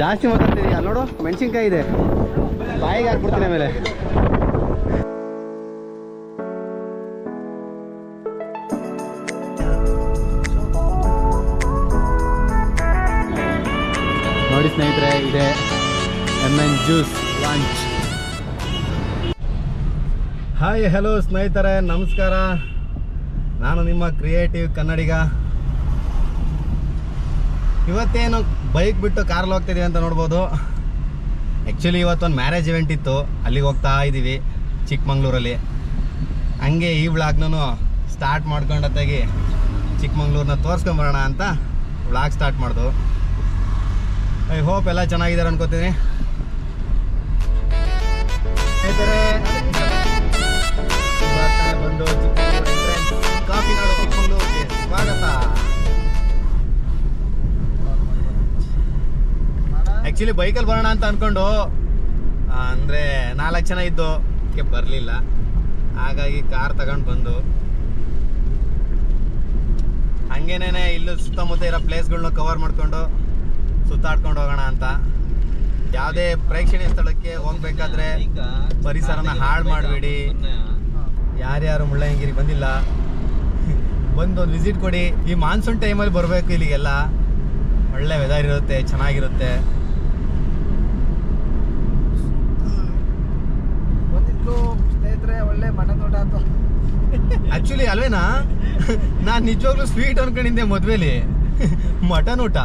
ಜಾಸ್ತಿ ಮಾತಾಡ್ತೀರಿ ಅಲ್ಲಿ ನೋಡು, ಮೆಣಸಿನ್ಕಾಯಿ ಇದೆ. ಬಾಯಿಗೆ ಹಾಕ್ಬಿಡ್ತೀನಿ ಆಮೇಲೆ. ನೋಡಿ ಸ್ನೇಹಿತರೆ, ಇದೆ N juice launch hi hello ಸ್ನೇಹಿತರೆ, ನಮಸ್ಕಾರ. ನಾನು ನಿಮ್ಮ ಕ್ರಿಯೇಟಿವ್ ಕನ್ನಡಿಗ. ಇವತ್ತೇನು ಬೈಕ್ ಬಿಟ್ಟು ಕಾರಲ್ಲಿ ಹೋಗ್ತಿದ್ದೀವಿ ಅಂತ ನೋಡ್ಬೋದು. ಆ್ಯಕ್ಚುಲಿ ಇವತ್ತೊಂದು ಮ್ಯಾರೇಜ್ ಇವೆಂಟ್ ಇತ್ತು. ಅಲ್ಲಿಗೆ ಹೋಗ್ತಾ ಇದ್ದೀವಿ ಚಿಕ್ಕಮಂಗ್ಳೂರಲ್ಲಿ. ಹಂಗೆ ಈ ವ್ಲಾಗ್ನೂ ಸ್ಟಾರ್ಟ್ ಮಾಡ್ಕೊಂಡತ್ತಾಗಿ ಚಿಕ್ಕಮಂಗ್ಳೂರನ್ನ ತೋರಿಸ್ಕೊಂಬರೋಣ ಅಂತ ವ್ಲಾಗ್ ಸ್ಟಾರ್ಟ್ ಮಾಡ್ದು. ಐ ಹೋಪ್ ಎಲ್ಲ ಚೆನ್ನಾಗಿದ್ದಾರೆ ಅನ್ಕೋತೀನಿ. ಬಂದು ಆ್ಯಕ್ಚುಲಿ ಬೈಕಲ್ಲಿ ಬರೋಣ ಅಂತ ಅಂದ್ಕೊಂಡು ಅಂದರೆ ನಾಲ್ಕು ಜನ ಇದ್ದು ಅದಕ್ಕೆ ಬರಲಿಲ್ಲ. ಹಾಗಾಗಿ ಕಾರ್ ತಗೊಂಡು ಬಂದು. ಹಂಗೇನೇನೆ ಇಲ್ಲೂ ಸುತ್ತಮುತ್ತ ಇರೋ ಪ್ಲೇಸ್ಗಳನ್ನ ಕವರ್ ಮಾಡಿಕೊಂಡು ಸುತ್ತಾಡ್ಕೊಂಡು ಹೋಗೋಣ ಅಂತ. ಯಾವುದೇ ಪ್ರೇಕ್ಷಣೀಯ ಸ್ಥಳಕ್ಕೆ ಹೋಗ್ಬೇಕಾದ್ರೆ ಪರಿಸರನ ಹಾಳು ಮಾಡಬೇಡಿ. ಯಾರ್ಯಾರು ಮುಳ್ಳಯ್ಯನಗಿರಿಗೆ ಬಂದಿಲ್ಲ ಬಂದು ಒಂದು ವಿಸಿಟ್ ಕೊಡಿ. ಈ ಮಾನ್ಸೂನ್ ಟೈಮಲ್ಲಿ ಬರಬೇಕು ಇಲ್ಲಿಗೆಲ್ಲ. ಒಳ್ಳೆ ವೆದರ್ ಇರುತ್ತೆ, ಚೆನ್ನಾಗಿರುತ್ತೆ. ಬಂದಿದ್ದು ಸ್ನೇಹಿತರೆ, ಒಳ್ಳೆ ಮನೆ ನೋಟ ಆಯ್ತು ಆಕ್ಚುಲಿ ಅಲ್ವೇನಾ? ನಾನು ನಿಜವಾಗ್ಲೂ ಸ್ವೀಟ್ ಅನ್ಕೊಂಡಿದ್ದೆ ಮದ್ವೆಲಿ. ಮಟನ್ ಊಟ.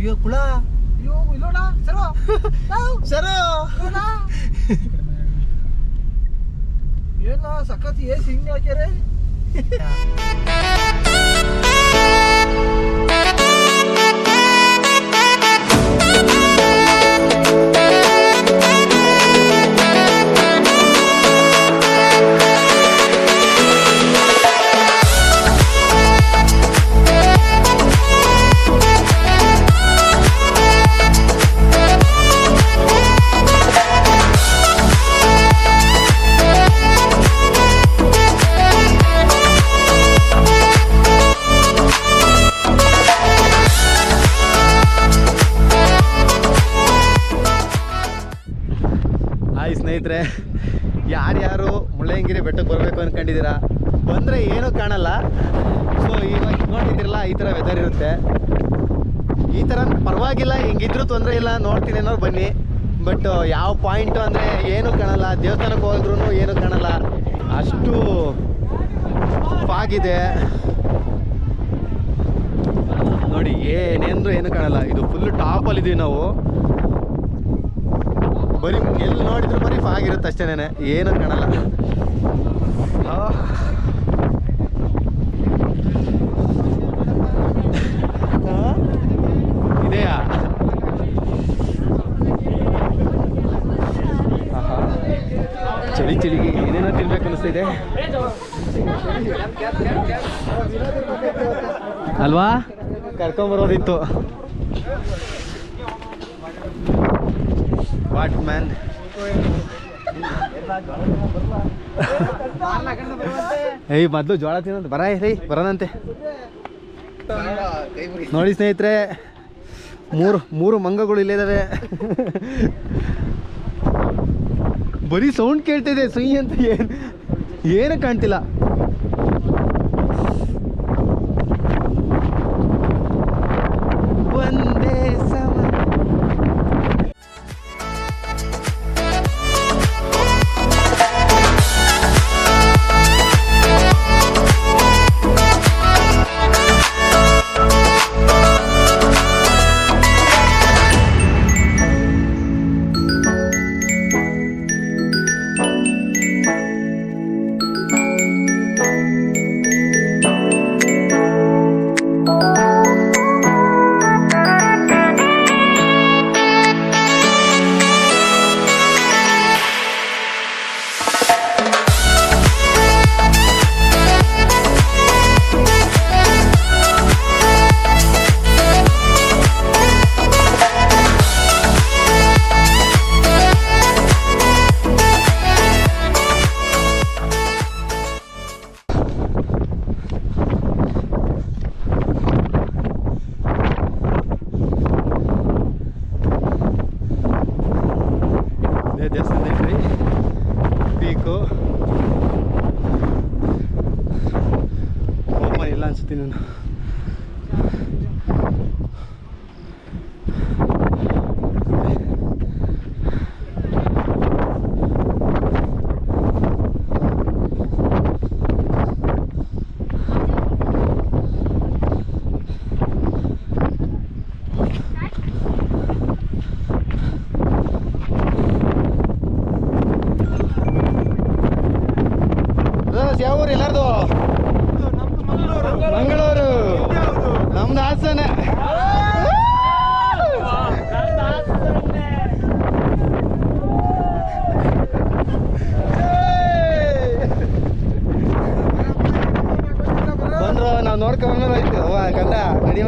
ಅಯ್ಯೋ ಕುಳ ಅಯ್ಯೋ ಇಲ್ಲೋಣ ಸರೋ ಸರೋ ಏನ ಸಖತ್ ಏ ಸಿಂಗ್ ಹಾಕ್ಯಾರೆ? ಹಾಯ್ ಸ್ನೇಹಿತರೆ. ಯಾರ್ಯಾರು ಮುಳ್ಳಯ್ಯನಗಿರಿ ಬೆಟ್ಟಕ್ಕೆ ಬರಬೇಕು ಅಂದ್ಕೊಂಡಿದ್ದೀರಾ ಬಂದರೆ ಏನೂ ಕಾಣಲ್ಲ. ಸೊ ಇವಾಗ ನೋಡಿದ್ದೀರಲ್ಲ ಈ ಥರ ವೆದರ್ ಇರುತ್ತೆ. ಈ ಥರ ಪರವಾಗಿಲ್ಲ, ಹೆಂಗಿದ್ರೂ ತೊಂದರೆ ಇಲ್ಲ, ನೋಡ್ತೀನಿ ಅನ್ನೋರು ಬನ್ನಿ. ಬಟ್ ಯಾವ ಪಾಯಿಂಟು ಅಂದರೆ ಏನೂ ಕಾಣಲ್ಲ. ದೇವಸ್ಥಾನಕ್ಕೆ ಹೋದ್ರೂ ಏನೂ ಕಾಣಲ್ಲ. ಅಷ್ಟು ಫಾಗಿದೆ ನೋಡಿ, ಏನೇಂದ್ರೂ ಏನೂ ಕಾಣಲ್ಲ. ಇದು ಫುಲ್ ಟಾಪಲ್ಲಿದ್ದೀವಿ ನಾವು. ಬರೀ ಎಲ್ಲಿ ನೋಡಿದ್ರು ಬರೀ ಫಾಗ್ ಇರುತ್ತೆ ಅಷ್ಟೇನೆ ಏನು ಕಾಣಲ್ಲ? ಇದೆಯಾ. ಚಳಿ ಚಳಿಗೆ ಏನೇನೋ ತಿನ್ಬೇಕು ಅನಿಸ್ತಿದೆ. ಅಲ್ವಾ? ಕರ್ಕೊಂಬರೋದಿತ್ತು. ವಾಟ್ ಮ್ಯಾನ್ ಏಯ್ ಮೊದಲು ಜೋಳ ತಿನ್ನೋದು. ಬರ ರೀ ಬರೋನಂತೆ ನೋಡಿ ಸ್ನೇಹಿತರೆ ಮೂರು ಮೂರು ಮಂಗಗಳು ಇಲ್ಲೇ ಇದಾವೆ. ಬರೀ ಸೌಂಡ್ ಕೇಳ್ತಿದೆ ಸುಯಿ ಅಂತ ಏನು ಏನು ಕಾಣ್ತಿಲ್ಲ.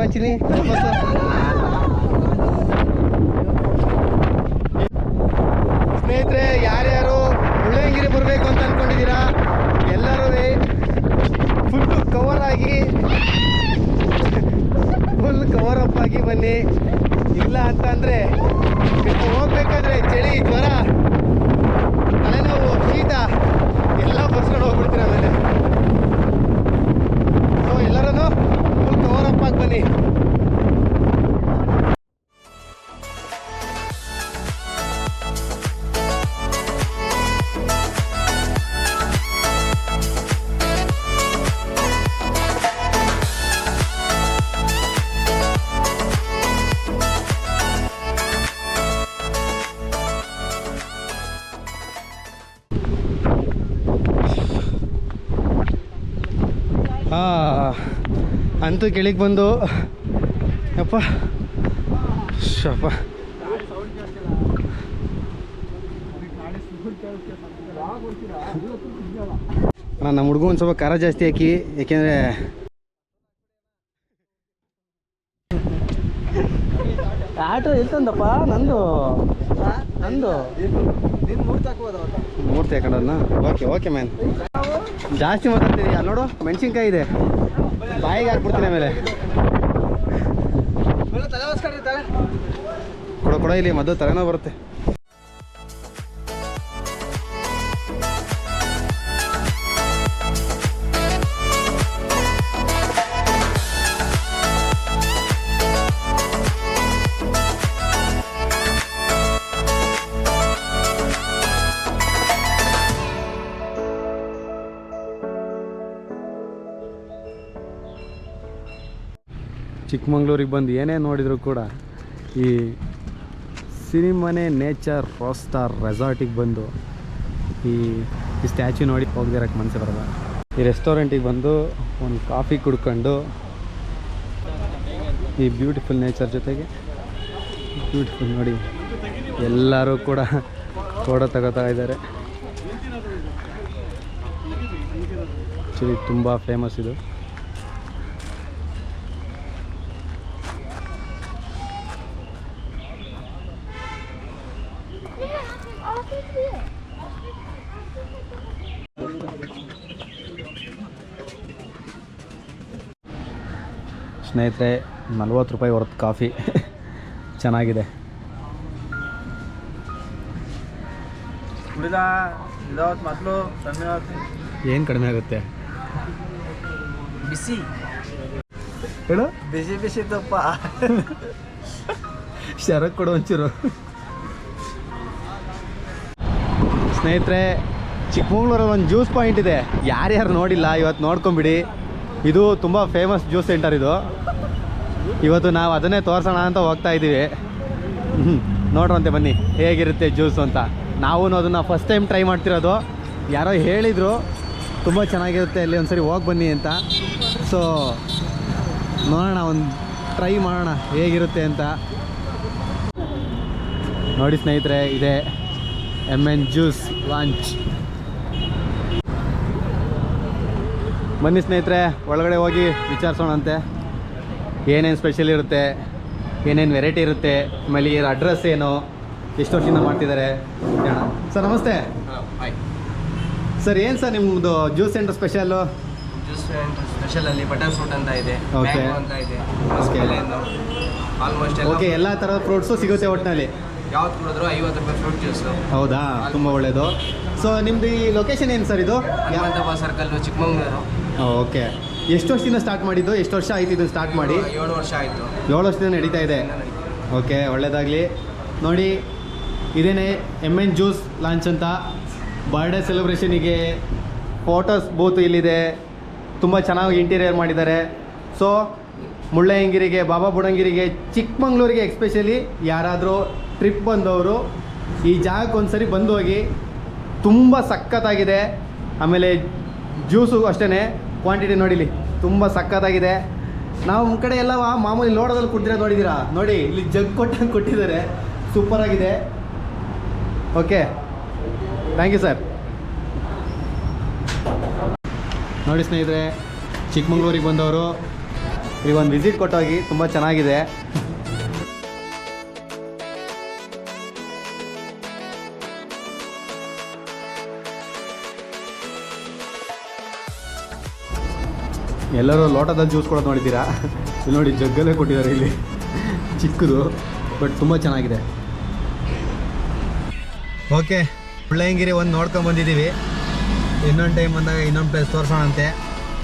ಮಚ್ಚಿನಿ ಸ್ನೇಹಿತರೆ, ಯಾರ್ಯಾರು ಮುಳ್ಳಯ್ಯನಗಿರಿ ಬರಬೇಕು ಅಂತ ಅನ್ಕೊಂಡಿದ್ದೀರಾ? ಎಲ್ಲರೂ ಫುಲ್ಲು ಕವರ್ ಆಗಿ ಫುಲ್ ಕವರ್ ಅಪ್ ಆಗಿ ಬನ್ನಿ. ಇಲ್ಲ ಅಂತ ಅಂದರೆ ಹೋಗ್ಬೇಕಾದ್ರೆ ಚಳಿ, ಜ್ವರ, ತಲೆನೋವು, ಶೀತ ಎಲ್ಲ ಬಸ್ಕೊಂಡು ಹೋಗ್ಬಿಡ್ತೀರ ಆಮೇಲೆ. ಎಲ್ಲರೂ ಫುಲ್ ಕವರ್ ಅಪ್ ಅಂತೂ ಕೆಳಗೆ ಬಂದು. ಯಪ್ಪ. ಶಪ್ಪ ನಮ್ಮ ಹುಡುಗ ಒಂದು ಸ್ವಲ್ಪ ಖಾರ ಜಾಸ್ತಿ ಹಾಕಿ ಯಾಕೆಂದರೆ ಆಟೋ ಎಲ್ತಂದಪ್ಪ ನಂದು. ನಂದು. ಮೂರ್ತಿ ಹಾಕೊಂಡನ್ನ ಓಕೆ ಓಕೆ ಮ್ಯಾನ್ ಜಾಸ್ತಿ ಮಾತಾಡ್ತಿದೀಯ ನೋಡು ಮೆಣಸಿನ್ಕಾಯಿ ಇದೆ. ಬಾಯಿಗೆ ಹಾಕ್ಬಿಡ್ತೀನಿ ಆಮೇಲೆ. ಕೊಡ ಕೊಡ ಇಲ್ಲಿ ಮದ್ದು ತಲೆನೋ ಬರುತ್ತೆ. ಚಿಕ್ಕಮಂಗ್ಳೂರಿಗೆ ಬಂದು ಏನೇ ನೋಡಿದರೂ ಕೂಡ ಈ ಸಿನಿಮನೆ ನೇಚರ್ ರೋಸ್ಟಾರ್ ರೆಸಾರ್ಟಿಗೆ ಬಂದು ಈ ಈ ಸ್ಟ್ಯಾಚ್ಯೂ ನೋಡಿ ಹೋಗ್ದಿರೋಕ್ಕೆ ಮನಸ್ಸು ಬರಲ್ಲ. ಈ ರೆಸ್ಟೋರೆಂಟಿಗೆ ಬಂದು ಒಂದು ಕಾಫಿ ಕುಡ್ಕೊಂಡು ಈ ಬ್ಯೂಟಿಫುಲ್ ನೇಚರ್ ಜೊತೆಗೆ ಬ್ಯೂಟಿಫುಲ್ ನೋಡಿ ಎಲ್ಲರೂ ಕೂಡ ಫೋಟೋ ತಗೋತಾ ಇದ್ದಾರೆ. ಆ್ಯಕ್ಚುಲಿ ತುಂಬ ಫೇಮಸ್ ಇದು. ಸ್ನೇಹಿತರೆ ನಲ್ವತ್ತು ರೂಪಾಯಿ ಹೊರತು ಕಾಫಿ ಚೆನ್ನಾಗಿದೆ. ಏನು ಕಡಿಮೆ ಆಗುತ್ತೆ? ಬಿಸಿ. ಹೇಳು? ಬಿಸಿ ಬಿಸಿ ತಪ್ಪ ಶರಕ್ ಕೊಡು ಒಂಚೂರು. ಸ್ನೇಹಿತರೆ ಚಿಕ್ಕಮಂಗ್ಳೂರಲ್ಲಿ ಒಂದು ಜ್ಯೂಸ್ ಪಾಯಿಂಟ್ ಇದೆ. ಯಾರ್ಯಾರು ನೋಡಿಲ್ಲ ಇವತ್ತು ನೋಡ್ಕೊಂಬಿಡಿ. ಇದು ತುಂಬ ಫೇಮಸ್ ಜ್ಯೂಸ್ ಸೆಂಟರ್ ಇದು. ಇವತ್ತು ನಾವು ಅದನ್ನೇ ತೋರಿಸೋಣ ಅಂತ ಹೋಗ್ತಾ ಇದ್ದೀವಿ. ನೋಡ್ರಂತೆ ಬನ್ನಿ, ಹೇಗಿರುತ್ತೆ ಜ್ಯೂಸು ಅಂತ. ನಾವು ಅದನ್ನು ಫಸ್ಟ್ ಟೈಮ್ ಟ್ರೈ ಮಾಡ್ತಿರೋದು. ಯಾರೋ ಹೇಳಿದರು, ತುಂಬ ಚೆನ್ನಾಗಿರುತ್ತೆ ಅಲ್ಲಿ ಒಂದ್ಸರಿ ಹೋಗಿ ಬನ್ನಿ ಅಂತ. ಸೊ ನೋಡೋಣ, ಒಂದು ಟ್ರೈ ಮಾಡೋಣ, ಹೇಗಿರುತ್ತೆ ಅಂತ. ನೋಡಿ ಸ್ನೇಹಿತರೆ, ಇದೆ ಎಂ ಎನ್ ಜ್ಯೂಸ್ ಲಾಂಚ್ ಬನ್ನಿ ಸ್ನೇಹಿತರೆ ಒಳಗಡೆ ಹೋಗಿ ವಿಚಾರಿಸೋಣಂತೆ. ಏನೇನು ಸ್ಪೆಷಲ್ ಇರುತ್ತೆ ಏನೇನು ವೆರೈಟಿ ಇರುತ್ತೆ ಆಮೇಲೆ ಇವ್ರ ಅಡ್ರೆಸ್ ಏನು ಎಷ್ಟು ವರ್ಷದಿಂದ ಮಾಡ್ತಿದ್ದಾರೆ ಸರ್ ನಮಸ್ತೆ. ಸರ್ ಏನು ಸರ್ ನಿಮ್ಮದು juice centre special juice special ಅಲ್ಲಿ ಬಟರ್ ಫ್ರೂಟ್ ಅಂತ ಇದೆ. ಮ್ಯಾಂಗೋ ಅಂತ ಇದೆ. ಆಲ್ಮೋಸ್ಟ್ ಓಕೆ ಎಲ್ಲ ಥರದ ಫ್ರೂಟ್ಸು ಸಿಗುತ್ತೆ ಒಟ್ಟಿನಲ್ಲಿ ಯಾವ್ದು ಕುಡಿದ್ರು ಐವತ್ತು ರೂಪಾಯಿ ಫ್ರೂಟ್ ಜ್ಯೂಸ್ ಹೌದಾ? ತುಂಬ ಒಳ್ಳೇದು. ಸೊ ನಿಮ್ಮದು ಈ ಲೊಕೇಶನ್ ಏನು ಸರ್ ಇದು? ಹನುಮಂತಪ್ಪ ಸರ್ಕಲ್ ಚಿಕ್ಕಮಂಗ್ಳೂರು. ಓಕೆ. ಎಷ್ಟು ವರ್ಷದಿಂದ ಸ್ಟಾರ್ಟ್ ಮಾಡಿದ್ದು? ಎಷ್ಟು ವರ್ಷ ಆಯ್ತು ಇದನ್ನು ಸ್ಟಾರ್ಟ್ ಮಾಡಿ? ಏಳು ವರ್ಷ ಆಯಿತು. ಏಳು ವರ್ಷದಿಂದ ನಡೀತಾ ಇದೆ. ಓಕೆ ಒಳ್ಳೆಯದಾಗಲಿ ನೋಡಿ ಇದೇನೆ ಎಂ ಎನ್ ಜ್ಯೂಸ್ ಲಾಂಚ್ ಅಂತ. ಬರ್ಡೇ ಸೆಲೆಬ್ರೇಷನಿಗೆ ಫೋಟೋಸ್ ಬೂತ್ ಇಲ್ಲಿದೆ. ತುಂಬ ಚೆನ್ನಾಗಿ ಇಂಟೀರಿಯರ್ ಮಾಡಿದ್ದಾರೆ. ಸೊ ಮುಳ್ಳಯ್ಯಂಗಿರಿಗೆ ಬಾಬಾ ಬುಡಂಗಿರಿಗೆ ಚಿಕ್ಕಮಂಗ್ಳೂರಿಗೆ ಎಕ್ಸ್ಪೆಷಲಿ ಯಾರಾದರೂ ಟ್ರಿಪ್ ಬಂದವರು ಈ ಜಾಗಕ್ಕೆ ಒಂದ್ಸರಿ ಬಂದು ಹೋಗಿ ತುಂಬ ಸಖತ್ತಾಗಿದೆ. ಆಮೇಲೆ ಜ್ಯೂಸು ಅಷ್ಟೇ ಕ್ವಾಂಟಿಟಿ ನೋಡಿಲಿ, ತುಂಬ ಸಕ್ಕತ್ತಾಗಿದೆ ನಾವು ನಮ್ಮ ಕಡೆ ಎಲ್ಲ ಮಾಮೂಲಿ ಲೋಡದಲ್ಲಿ ಕುಡ್ದಿರ ನೋಡಿದ್ದೀರಾ? ನೋಡಿ, ಇಲ್ಲಿ ಜಗ್ ಕೊಟ್ಟಂಗೆ ಕೊಟ್ಟಿದ್ದಾರೆ. ಸೂಪರ್ ಆಗಿದೆ. ಓಕೆ ಥ್ಯಾಂಕ್ ಯು ಸರ್ ನೋಡಿ ಸ್ನೇಹಿತರೆ, ಚಿಕ್ಕಮಂಗ್ಳೂರಿಗೆ ಬಂದವರು ಈಗ ಒಂದು ವಿಸಿಟ್ ಕೊಟ್ಟೋಗಿ ತುಂಬ ಚೆನ್ನಾಗಿದೆ. ಎಲ್ಲರೂ ಲೋಟದಲ್ಲಿ ಜ್ಯೂಸ್ ಕೊಡೋದು ನೋಡಿದ್ದೀರಾ? ಇಲ್ಲಿ ನೋಡಿ, ಜಗ್ಗಲ್ಲೇ ಕೊಟ್ಟಿದ್ದಾರೆ ಇಲ್ಲಿ. ಚಿಕ್ಕದು ಬಟ್ ತುಂಬ ಚೆನ್ನಾಗಿದೆ. ಓಕೆ, ಮುಳ್ಳಯ್ಯನಗಿರಿ ಒಂದು ನೋಡ್ಕೊಂಡು ಬಂದಿದ್ದೀವಿ. ಇನ್ನೊಂದು ಟೈಮ್ ಬಂದಾಗ ಇನ್ನೊಂದು ಪ್ಲೇಸ್ ತೋರಿಸೋಣಂತೆ.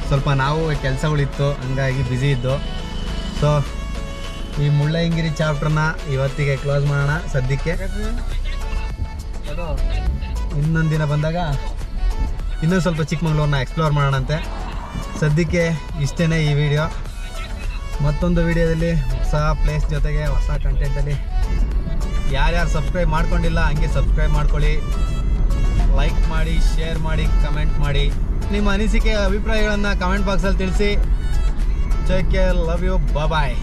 ಸ್ವಲ್ಪ ನಾವು ಕೆಲಸಗಳಿತ್ತು, ಹಂಗಾಗಿ ಬ್ಯುಸಿ ಇದ್ದು. ಸೊ ಈ ಮುಳ್ಳಯ್ಯಂಗಿರಿ ಚಾಪ್ಟರ್ನ ಇವತ್ತಿಗೆ ಕ್ಲೋಸ್ ಮಾಡೋಣ ಸದ್ಯಕ್ಕೆ. ಇನ್ನೊಂದು ದಿನ ಬಂದಾಗ ಇನ್ನೊಂದು ಸ್ವಲ್ಪ ಚಿಕ್ಕಮಂಗ್ಳೂರನ್ನ ಎಕ್ಸ್ಪ್ಲೋರ್ ಮಾಡೋಣಂತೆ. ಸದ್ಯಕ್ಕೆ ಇಷ್ಟೇ ಈ ವಿಡಿಯೋ ಮತ್ತೊಂದು ವಿಡಿಯೋದಲ್ಲಿ ಹೊಸ ಪ್ಲೇಸ್ ಜೊತೆಗೆ ಹೊಸ ಕಂಟೆಂಟಲ್ಲಿ ಯಾರ್ಯಾರು ಸಬ್ಸ್ಕ್ರೈಬ್ ಮಾಡ್ಕೊಂಡಿಲ್ಲ, ಹಂಗೆ ಸಬ್ಸ್ಕ್ರೈಬ್ ಮಾಡ್ಕೊಳ್ಳಿ. ಲೈಕ್ ಮಾಡಿ ಶೇರ್ ಮಾಡಿ ಕಮೆಂಟ್ ಮಾಡಿ. ನಿಮ್ಮ ಅನಿಸಿಕೆ, ಅಭಿಪ್ರಾಯಗಳನ್ನು ಕಮೆಂಟ್ ಬಾಕ್ಸಲ್ಲಿ ತಿಳಿಸಿ. ಜೈ ಕೇರ್ ಲವ್ ಯು ಬಾಯ್